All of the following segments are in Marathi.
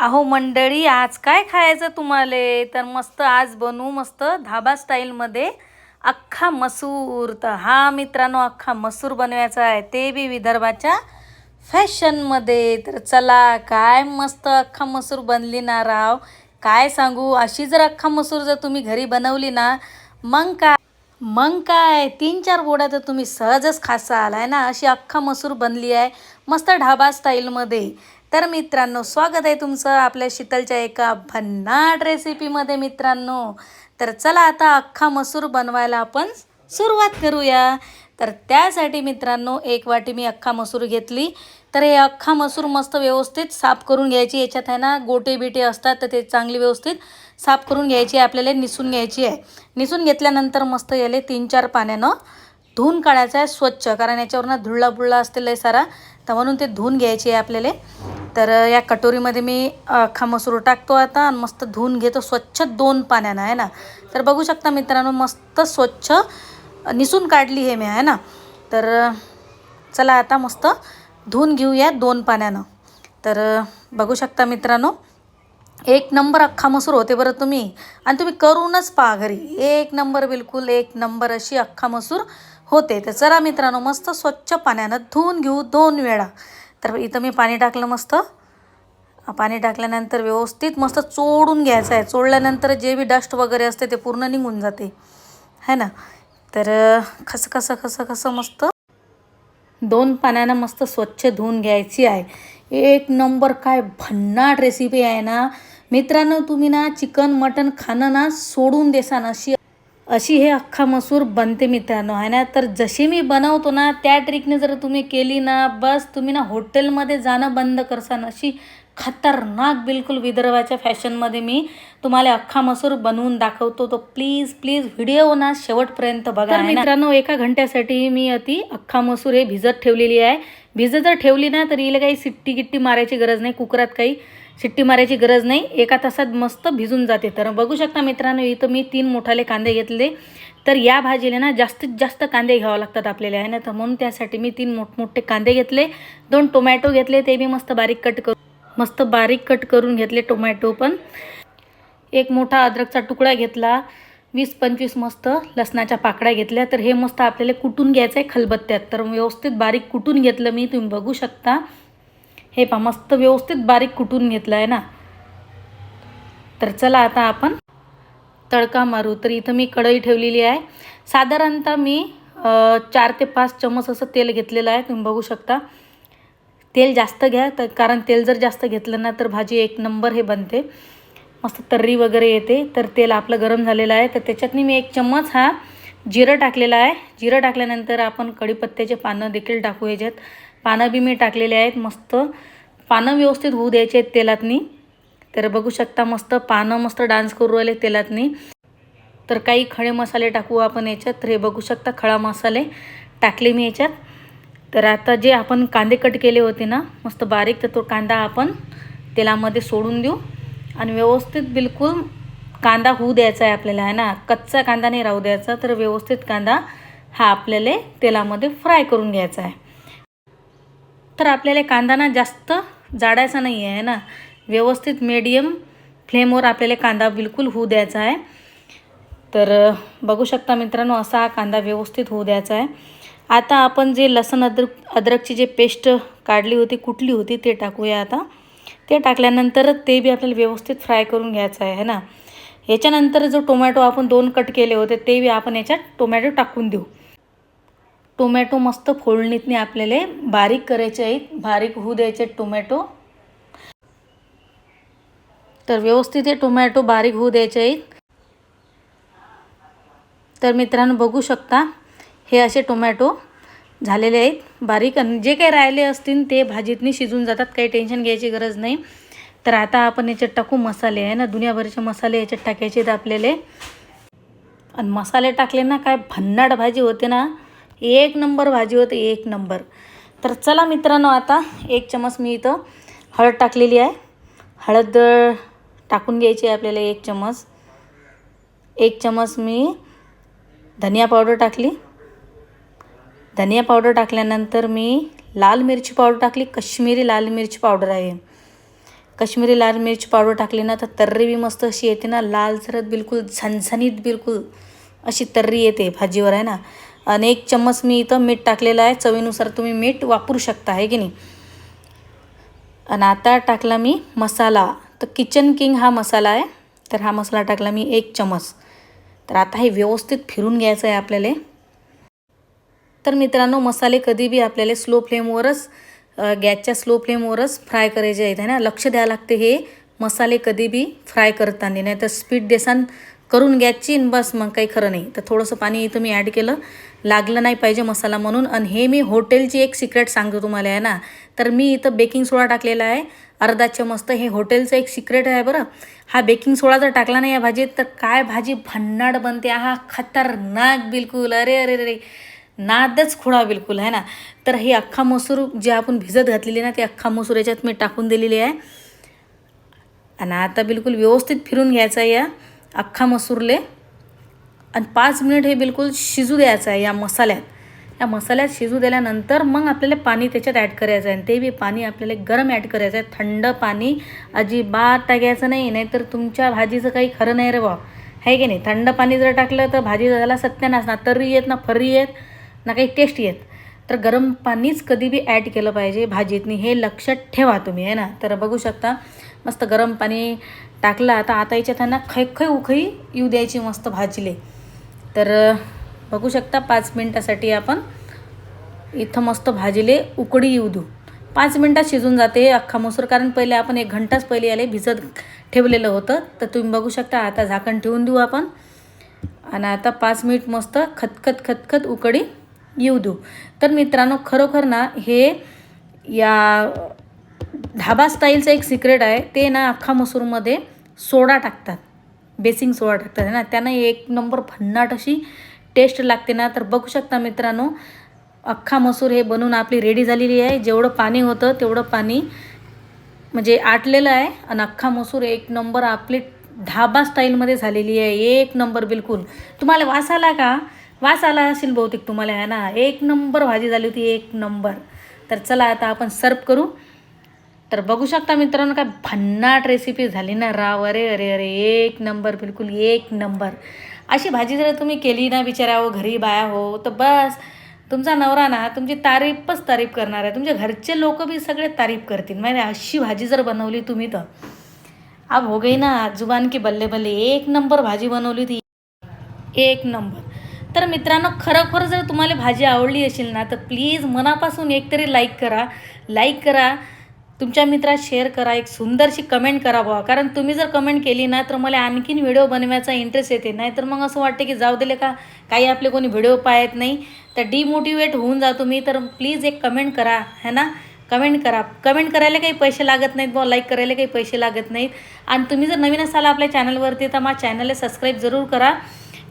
अहो मंडळी आज काय खायचं तुम्हाला? तर मस्त आज बनवू मस्त धाबा स्टाईलमध्ये अख्खा मसूर. तर हा मित्रांनो अख्खा मसूर बनवायचा आहे. ते बी विदर्भाच्या फॅशनमध्ये. तर चला काय मस्त अख्खा मसूर बनली ना राव? काय सांगू? अशी जर अख्खा मसूर जर तुम्ही घरी बनवली ना मग काय? मग काय? तीन चार गोड्या तर तुम्ही सहजच खासाल आहे ना? अशी अख्खा मसूर बनली आहे मस्त ढाबा स्टाईलमध्ये. तर मित्रांनो स्वागत आहे तुमचं आपल्या शीतलच्या एका भन्नाट रेसिपीमध्ये मित्रांनो. तर चला आता अख्खा मसूर बनवायला आपण सुरुवात करूया. तर त्यासाठी मित्रांनो एक वाटी मी अख्खा मसूर घेतली. तर हे अख्खा मसूर मस्त व्यवस्थित साफ करून घ्यायची. याच्यात आहे ना गोटे बिटे असतात तर ते चांगली व्यवस्थित साफ करून घ्यायची आहे आपल्याला निसून घ्यायची आहे. निसून घेतल्यानंतर मस्त याले तीन चार पाण्यानं धुवून काढायचं आहे स्वच्छ कारण याच्यावरनं धुळला बुळला असते लय सारा. तर म्हणून ते धुवून घ्यायची आहे आपल्याला. तर या कटोरीमध्ये मी अख्खा मसूर टाकतो आता आणि मस्त धुवून घेतो. स्वच्छ दोन पाण्यानं आहे ना? तर बघू शकता मित्रांनो मस्त स्वच्छ निसून काढली हे मी आहे ना? तर चला आता मस्त धुवून घेऊया दोन पाण्यानं. तर बघू शकता मित्रांनो एक नंबर अख्खा मसूर होते बरं तुम्ही. आणि तुम्ही करूनच पहा घरी. एक नंबर बिलकुल एक नंबर अशी अख्खा मसूर होते. तर चला मित्रांनो मस्त स्वच्छ पाण्यानं धुवून घेऊ दोन वेळा. तर इथं मी पाणी टाकलं मस्त. पाणी टाकल्यानंतर व्यवस्थित मस्त चोडून घ्यायचं आहे. चोडल्यानंतर जे बी डस्ट वगैरे असते ते पूर्ण निघून जाते. है ना? तर खसं खसं खसं खसं मस्त दोन पाण्यानं मस्त स्वच्छ धुवून घ्यायची आहे. एक नंबर काय भन्नाट रेसिपी आहे ना. मित्रांनो तुम्ही ना चिकन मटन खाणं ना सोडून देसान अशी अशी हे अख्खा मसूर बनते मित्रांनो आहे ना? तर जशी मी बनवतो ना त्या ट्रिकने जर तुम्ही केली ना बस तुम्ही ना हॉटेलमध्ये जाणं बंद करसान अशी खतरनाक बिलकुल विदर्भाच्या फॅशनमध्ये मी तुम्हाला अख्खा मसूर बनवून दाखवतो. तो प्लीज प्लीज व्हिडिओ ना शेवटपर्यंत बघा तर मित्रांनो एका घंट्यासाठी मी अति अख्खा मसूर हे भिजत ठेवलेली आहे. भिजत जर ठेवली ना तर हिला काही सिट्टी गिट्टी मारायची गरज नाही कुकरात काही शिट्टी मारायची गरज नाही. एका तासात मस्त भिजून जाते. तर बघू शकता मित्रांनो इथं मी तीन मोठाले कांदे घेतले. तर या भाजीला ना जास्तीत जास्त कांदे घ्यावे लागतात आपल्याला आहे ना? तर म्हणून त्यासाठी मी तीन मोठमोठे कांदे घेतले. दोन टोमॅटो घेतले ते मी मस्त बारीक कट करून मस्त बारीक कट करून घेतले टोमॅटो पण. एक मोठा अद्रकचा तुकडा घेतला. वीस पंचवीस मस्त लसणाच्या पाकड्या घेतल्या. तर हे मस्त आपल्याला कुटून घ्यायचं आहे खलबत्त्यात. तर व्यवस्थित बारीक कुटून घेतलं मी तुम्ही बघू शकता. हे पहा मस्त व्यवस्थित बारीक कुटून घेतलं आहे ना. तर चला आता आपण तडका मारू. तर इथं मी कढई ठेवलेली आहे. साधारणतः मी चार ते पाच चमच असं तेल घेतलेलं आहे. तुम्ही बघू शकता. तेल जास्त घ्या तर कारण तेल जर जास्त घेतलं ना तर भाजी एक नंबर हे बनते. मस्त तर्री वगैरे येते. तर तेल आपलं गरम झालेलं आहे. तर त्याच्यातनी मी एक चम्मच हा जिरं टाकलेला आहे. जिरं टाकल्यानंतर आपण कढीपत्त्याचे पानं देखील टाकू याच्यात पानं बी मी टाकलेले आहेत. मस्त पानं व्यवस्थित होऊ द्यायचे आहेत तेलातनी. तर बघू शकता मस्त पानं मस्त डान्स करू राहिले तेलातनी. तर काही खडे मसाले टाकू आपण याच्यात. तर हे बघू शकता खडा मसाले टाकले मी याच्यात. तर आता जे आपण कांदे कट केले होते ना मस्त बारीक तर तो कांदा आपण तेलामध्ये सोडून देऊ. आणि व्यवस्थित बिलकुल कांदा होऊ द्यायचा आहे आपल्याला आहे ना? कच्चा कांदा नाही राहू द्यायचा तर व्यवस्थित कांदा हा आपल्याला तेलामध्ये फ्राय करून घ्यायचा आहे. तर आपल्याला कांदा ना जास्त जाडायचा नाही आहे ना? व्यवस्थित मीडियम फ्लेमवर आपल्याला कांदा बिलकुल होऊ द्यायचा आहे. तर बघू शकता मित्रांनो असा हा कांदा व्यवस्थित होऊ द्यायचा आहे. आता आपण जे लसण अद्रक अद्रकची जे पेस्ट काढली होती कुठली होती ते टाकूया आता. ते टाकल्यानंतर ते बी आपल्याला व्यवस्थित फ्राय करून घ्यायचं आहे ना? याच्यानंतर जो टोमॅटो आपण दोन कट केले होते ते बी आपण याच्यात टोमॅटो टाकून देऊ. टोमॅटो मस्त फोडणीतने आपल्याला बारीक करायचे आहेत. बारीक होऊ द्यायचे आहेत टोमॅटो. तर व्यवस्थित हे टोमॅटो बारीक होऊ द्यायचे आहेत. तर मित्रांनो बघू शकता हे असे टोमॅटो झालेले आहेत. बारीक आणि जे काही राहिले असतील ते भाजीतनी शिजून जातात. काही टेन्शन घ्यायची गरज नाही. तर आता आपण याच्यात टाकू मसाले आहे ना? दुनियाभरचे मसाले याच्यात टाकायचे आहेत आपल्याला. आणि मसाले टाकले ना काय भन्नाट भाजी होते ना? एक नंबर भाजी होते एक नंबर. तर चला मित्रांनो आता एक चमच मी इथं हळद टाकलेली आहे. हळद टाकून घ्यायची आहे आपल्याला एक चमच. एक चमच मी धनिया पावडर टाकली. धनिया पावडर टाकल्यानंतर मी लाल मिरची पावडर टाकली. कश्मीरी लाल मिरची पावडर आहे. कश्मीरी लाल मिरची पावडर टाकली ना तर तर्री बी मस्त अशी येते ना लाल सरत बिलकुल झणझणीत बिलकुल अशी तर्री येते भाजीवर आहे ना? आणि एक चम्मच मी इथं मीठ टाकलेलं आहे चवीनुसार तुम्ही मीठ वापरू शकता आहे की नाही? आणि आता टाकला मी मसाला. तर किचन किंग हा मसाला आहे तर हा मसाला टाकला मी एक चमच तर आता हे व्यवस्थित फिरून घ्यायचं आहे आपल्याला. तर मित्रांनो मसाले कधी बी आपल्याला स्लो फ्लेमवरच गॅसच्या स्लो फ्लेमवरच फ्राय करायचे आहेत है ना? लक्ष द्यावं लागते हे. मसाले कधी बी फ्राय करताना नाही तर स्पीड देसान करून गॅसची बस मग काही खरं नाही. तर थोडंसं पाणी इथं मी ॲड केलं. लागलं नाही पाहिजे मसाला म्हणून. आणि हे मी हॉटेलची एक सिक्रेट सांगतो तुम्हाला आहे ना? तर मी इथं बेकिंग सोडा टाकलेला आहे. अर्धा चमच तर हे हॉटेलचं एक सिक्रेट आहे बरं. हा बेकिंग सोडा जर टाकला नाही या भाजीत तर काय भाजी भन्नाट बनते. हा खतरनाक बिलकुल. अरे अरे अरे. नादच खुळा बिलकुल आहे ना? तर हे अख्खा मसूर जे आपण भिजत घातलेली ना ते अख्खा मसूर याच्यात मी टाकून दिलेली आहे. आणि आता बिलकुल व्यवस्थित फिरून घ्यायचं आहे या अख्खा मसूरले. आणि पाच मिनिट हे बिलकुल शिजू द्यायचं आहे या मसाल्यात. या मसाल्यात शिजू दिल्यानंतर मग आपल्याला पाणी त्याच्यात ॲड करायचं आहे. आणि ते बी पाणी आपल्याला गरम ॲड करायचं आहे. थंड पाणी अजिबात टाकायचं नाही नाहीतर तुमच्या भाजीचं काही खरं नाही रे बा आहे की नाही? थंड पाणी जर टाकलं तर भाजी झाला सत्यानाश ना. तर्री येत ना फर्री येत. ना काही टेस्ट येत. तर गरम पाणीच कधी बी ॲड केलं पाहिजे भाजीतनी हे लक्षात ठेवा तुम्ही आहे ना? तर बघू शकता मस्त गरम पाणी टाकलं आता आता याच्यात त्यांना खैखै उखई येऊ द्यायची मस्त भाजीले. तर बघू शकता पाच मिनटासाठी आपण इथं मस्त भाजीले उकडी येऊ देऊ. पाच मिनटात शिजून जाते अख्खा मसूर कारण पहिले आपण एक घंटाच पहिले याले भिजत ठेवलेलं होतं. तर तुम्ही बघू शकता आता झाकण ठेवून देऊ आपण. आणि आता पाच मिनिट मस्त खतखत खतखत उकडी येऊ देऊ. तर मित्रांनो खरोखर ना हे या ढाबा स्टाईलचं एक सिक्रेट आहे. ते ना अख्खा मसूरमध्ये सोडा टाकतात. बेसिंग सोडा टाकतात. है ना त्यानं एक नंबर भन्नाट अशी टेस्ट लागते ना. तर बघू शकता मित्रांनो अख्खा मसूर हे बनवून आपली रेडी झालेली आहे. जेवढं पाणी होतं तेवढं पाणी म्हणजे आटलेलं आहे. आणि अख्खा मसूर एक नंबर आपली ढाबा स्टाईलमध्ये झालेली आहे. एक नंबर बिलकुल. तुम्हाला वास आला का? वास आला असेल बहुतेक तुम्हाला आहे ना? एक नंबर भाजी झाली होती एक नंबर. तर चला आता आपण सर्व करू. तर बघू शकता मित्रांनो काय भन्नाट रेसिपी झाली ना राव. अरे अरे अरे एक नंबर बिलकुल एक नंबर. अशी भाजी जर तुम्ही केली ना बिचारा हो घरी बाया हो तर बस. तुमचा नवरा ना तुमची तारीफच तारीफ करणार आहे. तुमच्या घरचे लोक बी सगळे तारीफ करतील. माहिती अशी भाजी जर बनवली तुम्ही तर. अब हो गई ना जुबान की बल्ले बल्ले. एक नंबर भाजी बनवली होती. एक नंबर. तर मित्रांनो खरोखर जर तुम्हाला भाजी आवडली असेल ना तर प्लीज मनापासून एकतरी लाईक करा. लाईक करा. तुमच्या मित्रात शेअर करा. एक सुंदरशी कमेंट करा बुवा. कारण तुम्ही जर कमेंट केली ना तर मला आणखीन व्हिडिओ बनवायचा इंटरेस्ट येते. नाही तर मग असं वाटते की जाऊ दिले का काही आपले कोणी व्हिडिओ पाहत नाही. तर डिमोटिवेट होऊन जा तुम्ही. तर प्लीज एक कमेंट करा. है ना? कमेंट करा. कमेंट करायला काही पैसे लागत नाहीत बुवा. लाईक करायला काही पैसे लागत नाहीत. आणि तुम्ही जर नवीन असाल आपल्या चॅनलवरती तर माझ्या चॅनलला सबस्क्राईब जरूर करा.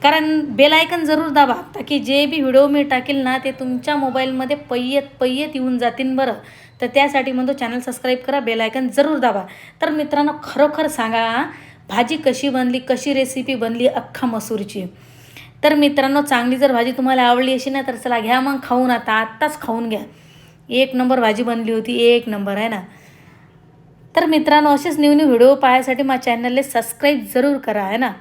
कारण बेलायकन जरूर दाबा. ताकी जे बी व्हिडिओ मी टाकेल ना ते तुमच्या मोबाईलमध्ये पय्यत पय्यत येऊन जातील बरं. तर त्यासाठी म्हणतो चॅनल सबस्क्राईब करा बेलायकन जरूर दाबा. तर मित्रांनो खरोखर सांगा भाजी कशी बनली कशी रेसिपी बनली अख्खा मसूरची? तर मित्रांनो चांगली जर भाजी तुम्हाला आवडली अशी ना तर चला घ्या मग खाऊन आता आत्ताच खाऊन घ्या. एक नंबर भाजी बनली होती एक नंबर आहे ना? तर मित्रांनो असेच न्यू न्यू व्हिडिओ पाहायसाठी माझ्या चॅनलला सबस्क्राईब जरूर करा आहे ना?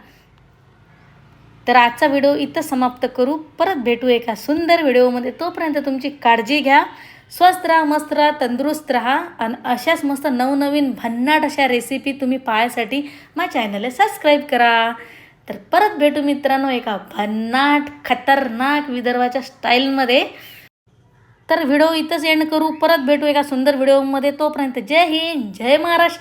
तर आजचा व्हिडिओ इथं समाप्त करू. परत भेटू एका सुंदर व्हिडिओमध्ये. तोपर्यंत तुमची काळजी घ्या. स्वस्त राहा मस्त राहा तंदुरुस्त राहा. आणि अशाच मस्त नवनवीन भन्नाट अशा रेसिपी तुम्ही पाहायसाठी माझ्या चॅनलला सबस्क्राईब करा. तर परत भेटू मित्रांनो एका भन्नाट खतरनाक विदर्भाच्या स्टाईलमध्ये तर व्हिडिओ इथंच एंड करू. परत भेटू एका सुंदर व्हिडिओमध्ये. तोपर्यंत जय हिंद जय महाराष्ट्र.